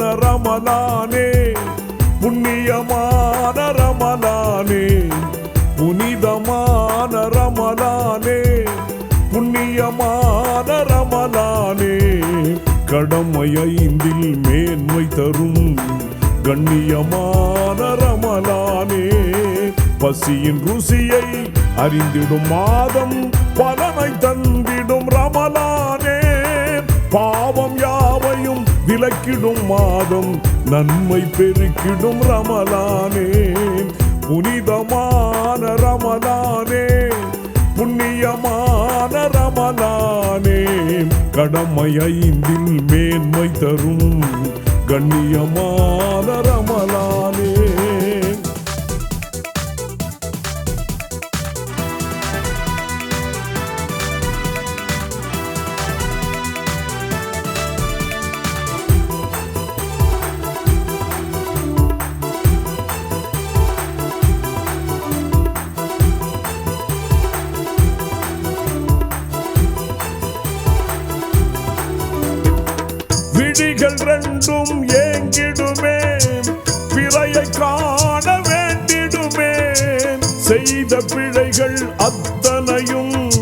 ரமலானே புண்ணியமான ரமலானே புனிதமான ரமலானே புண்ணியமான ரமலானே. கடமை ஐந்தில் மேன்மை தரும் கண்ணியமான ரமலானே. பசியின் ருசியை அறிந்திடும் மாதம் பலனை தந்திடும் ரமலானே. பாவ யாவையும் மாதம் நன்மை பெருக்கிடும் ரமலானே. புனிதமான ரமலானே புண்ணியமான ரமலானே. கடமை ஐந்தில் மேன்மை தரும் கண்ணியமான ரமலான். விழிகள் ரெண்டும் ஏங்கிடுமே. பிறையை காண வேண்டிடுமே. செய்த பிழைகள் அத்தனையும்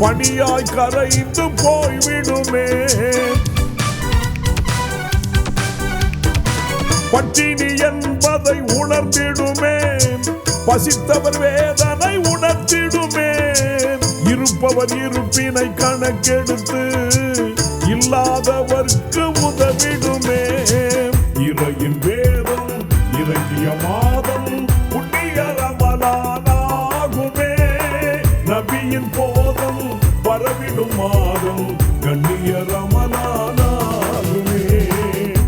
பணியாய் கரைந்து போய்விடுமே. பட்டினி என்பதை உணர்ந்திடுமே. பசித்தவர் வேதனை உணர்த்திடுமே இருப்பவர் இருப்பினை கணக்கெடுத்து இல்லாதவர்க்கு உதவிடுமே. இறையின் வேதம் இறங்கிய மாதம் புண்ணியரமலானாகுமே நபியின் போதம் பரவிடும் மாதம் கண்ணியரமலானாகுமே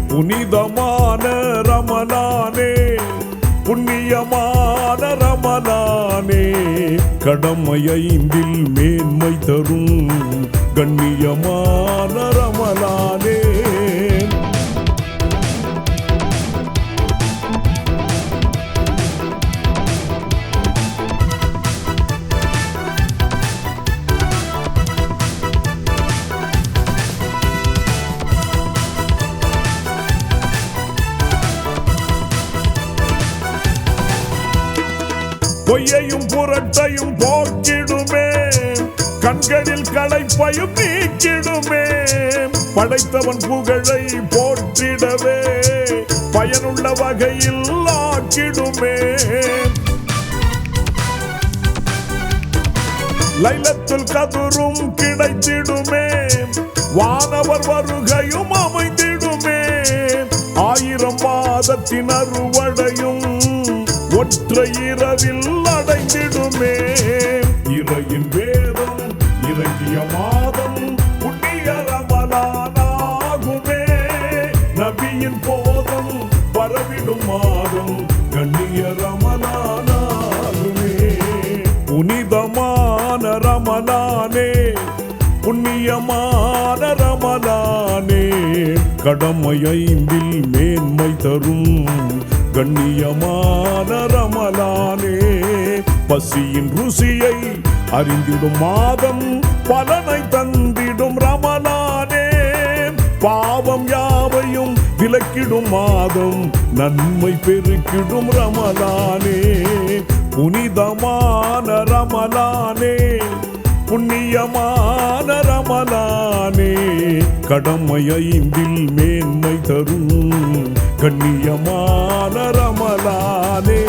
புனிதமான கடமை ஐந்தில் மேன்மை தரும் கண்ணியமான ரமலானே. பொய்யையும் புரட்டையும் போக்கிடுமே. கண்களில் களைப்பையும் நீக்கிடுமே. படைத்தவன் புகழை போற்றிடவே. பயனுள்ள வகையில் ஆக்கிடுமே. லைலத்தில் கதுரும் கிடைத்திடுமே. வானவர் வருகையும் அமைந்திடுமே. ஆயிரம் மாதத்தின் அறுவடையும் ஒற்றை இரவில் அடைந்திடுமே. இறையின் வேதம் இறங்கிய மாதம் புண்ணிய நபியின் போதம் பரவிடும் மாதம் கண்ணியரமலானாகுமே புனிதமான ரமலானே புண்ணியமான ரமலானே கடமை ஐந்தில் மேன்மை தரும் கண்ணியமான ரமலானே பசியின் ருசியை அறிந்திடும் மாதம் பலனை தந்திடும் ரமலானே. பாவம் யாவையும் விலக்கிடும் மாதம் நன்மை பெருக்கிடும் ரமலானே. புனிதமான ரமலானே புண்ணியமான கடமை மேன்மை தரும் கண்ணியமான ரமலானே.